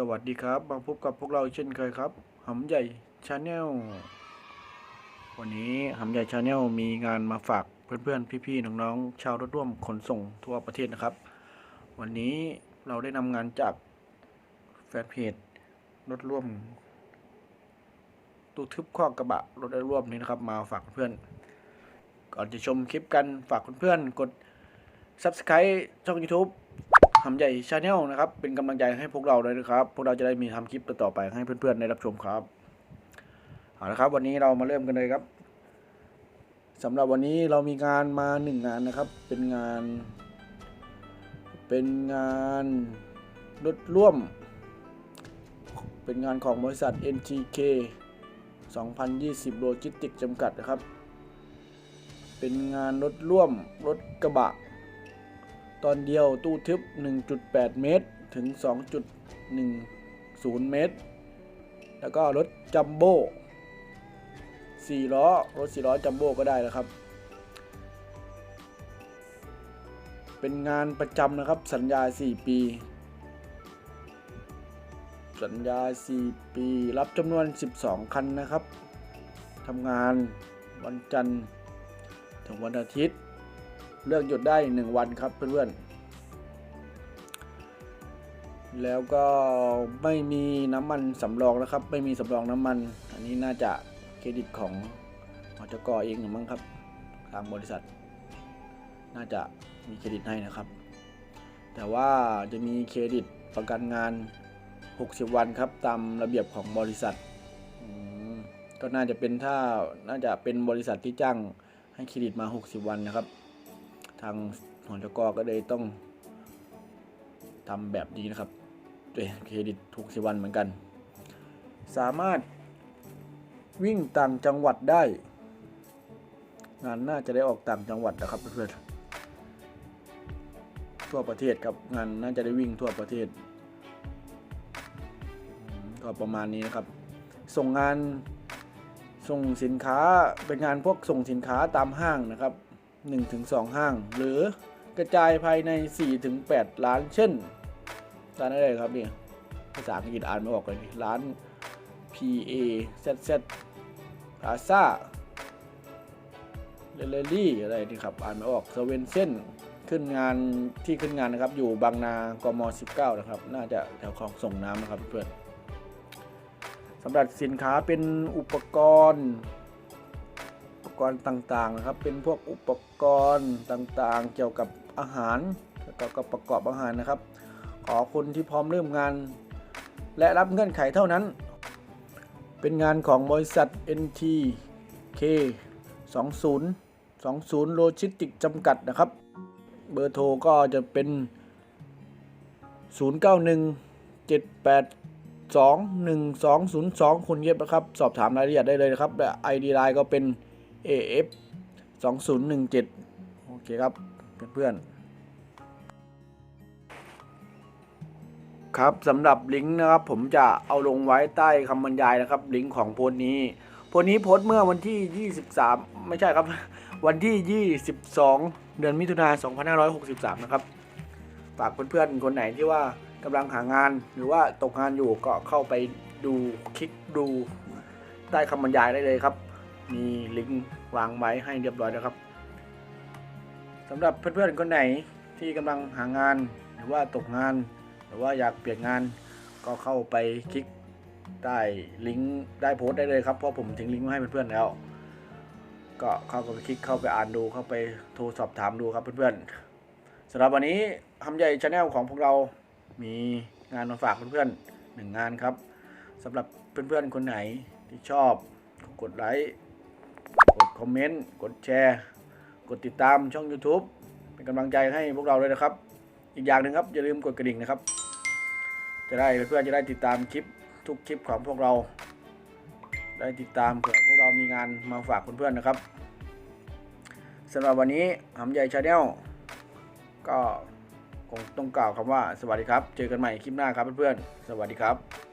สวัสดีครับ มาพบกับพวกเราเช่นเคยครับหำใหญ่ชาแนลวันนี้หำใหญ่ชาแนลมีงานมาฝากเพื่อนๆ พี่ๆ น้องๆ ชาวรถร่วมขนส่งทั่วประเทศนะครับ วันนี้เราได้นำงานจากแฟนเพจรถร่วมตู้ทึบข้อกระบะรถร่วมนี้นะครับ มาฝากเพื่อนก่อนจะชมคลิปกันฝากเพื่อนๆกด Subscribe ช่อง YouTube หำใหญ่ชาแนลนะครับ เป็นกำลังใจให้พวกเราเลยนะครับ พวกเราจะได้มีทำคลิปต่อๆไปให้เพื่อนๆได้รับชมครับเอาละครับ วันนี้เรามาเริ่มกันเลยครับสำหรับวันนี้เรามีงานมาหนึ่งงานนะครับ เป็นงาน เป็นงานรถร่วม เป็นงานของบริษัท NTK 2020 Logistics จำกัดนะครับ เป็นงานรถร่วมรถกระบะ ตอนเดียวตู้ทึบ 1.8 เมตร ถึง 2.10 เมตร แล้วก็รถจัมโบ้4ล้อ รถ 4 ล้อจัมโบ้ก็ได้นะครับ เป็นงานประจำนะครับ สัญญา 4 ปี สัญญา 4 ปี รับจำนวน 12 คันนะครับทำงานวันจันทร์ถึงวันอาทิตย์ เลือกหยุดได้ 1 วันครับเพื่อนๆ แล้วก็ไม่มีน้ำมันสำรองนะครับ ไม่มีสำรองน้ำมัน อันนี้น่าจะเครดิตของอจกเองหรือมั้งครับ ทางบริษัท น่าจะมีเครดิตให้นะครับ แต่ว่าจะมีเครดิตประกันงาน 60 วันครับ ตามระเบียบของบริษัทก็น่าจะเป็นถ้าน่าจะเป็นบริษัทที่จ้างให้เครดิตมา 60 วันนะครับ ทางหอจกก็เลยต้องทำแบบนี้นะครับด้วยเครดิตถูกสิวันเหมือนกัน สามารถวิ่งต่างจังหวัดได้ งานน่าจะได้ออกต่างจังหวัดนะครับเพื่อนๆทั่วประเทศครับงานน่าจะได้วิ่งทั่วประเทศก็ประมาณนี้นะครับ ส่งงานส่งสินค้าเป็นงานพวกส่งสินค้าตามห้างนะครับ 1-2 ห้าง หรือกระจายภายใน 4-8ร้านเช่นร้านอะไรครับเนี่ยภาษาอังกฤษอ่านไม่ออกเลยนี่ร้าน P A Z Z Plaza เรลลี่อะไรนี่ครับอ่านไม่ออกเซเว่นเส้นขึ้นงานที่ขึ้นงานนะครับ อยู่บางนากม 19 นะครับ น่าจะแถวคลองส่งน้ำนะครับเพื่อนสำหรับสินค้าเป็นอุปกรณ์ กรณ์ต่างๆนะครับ เป็นพวกอุปกรณ์ต่างๆ เกี่ยวกับอาหารแล้วก็ประกอบอาหารนะครับ ขอคนที่พร้อมเริ่มงาน และรับเงื่อนไขเท่านั้น เป็นงานของบริษัท NTK 20 20 Logistics จำกัดนะครับ เบอร์โทรก็จะเป็น 091 78 21202 คุณเย็บนะครับ สอบถามรายละเอียดได้เลยนะครับและ ID Line ก็เป็น AF 2017 โอเคครับ เพื่อนๆ ครับสำหรับลิงก์นะครับ ผมจะเอาลงไว้ใต้คำบรรยายนะครับ ลิงก์ของโพสต์นี้ โพสต์นี้โพสต์เมื่อวันที่ 23 ไม่ใช่ครับ วันที่ 22 เดือนมิถุนายน2563 นะครับ ฝากเพื่อนๆ คนไหนที่ว่ากำลังหางานหรือว่าตกงานอยู่ก็เข้าไปดูคลิกดูใต้คำบรรยายได้เลยครับ มีลิงก์วางไว้ให้เรียบร้อยแล้วครับสำหรับเพื่อนๆคนไหนที่กำลังหางานหรือว่าตกงาน หรือว่าอยากเปลี่ยนงานก็เข้าไปคลิกใต้ลิงก์ได้โพสต์ได้เลยครับเพราะผมทิ้งลิงก์ไว้ให้เพื่อนๆแล้ว ก็เข้าไปคลิกเข้าไปอ่านดูเข้าไปโทรสอบถามดูครับเพื่อนๆสำหรับวันนี้ทำใหญ่ชาแนลของพวกเรา มีงานมาฝากเพื่อนๆหนึ่งงานครับสำหรับเพื่อนๆคนไหนที่ชอบกดไลค์ คอมเมนต์ กดแชร์ กดติดตามช่อง YouTube เป็นกำลังใจให้พวกเราเลยนะครับ อีกอย่างหนึ่งครับอย่าลืมกดกระดิ่งนะครับ จะได้เพื่อนจะได้ติดตามคลิปทุกคลิปของพวกเรา ได้ติดตามเผื่อพวกเรามีงานมาฝากเพื่อนๆนะครับสำหรับวันนี้หำใหญ่ชาแนลก็คงต้องกล่าวคำว่าสวัสดีครับ เจอกันใหม่คลิปหน้าครับเพื่อนๆ สวัสดีครับ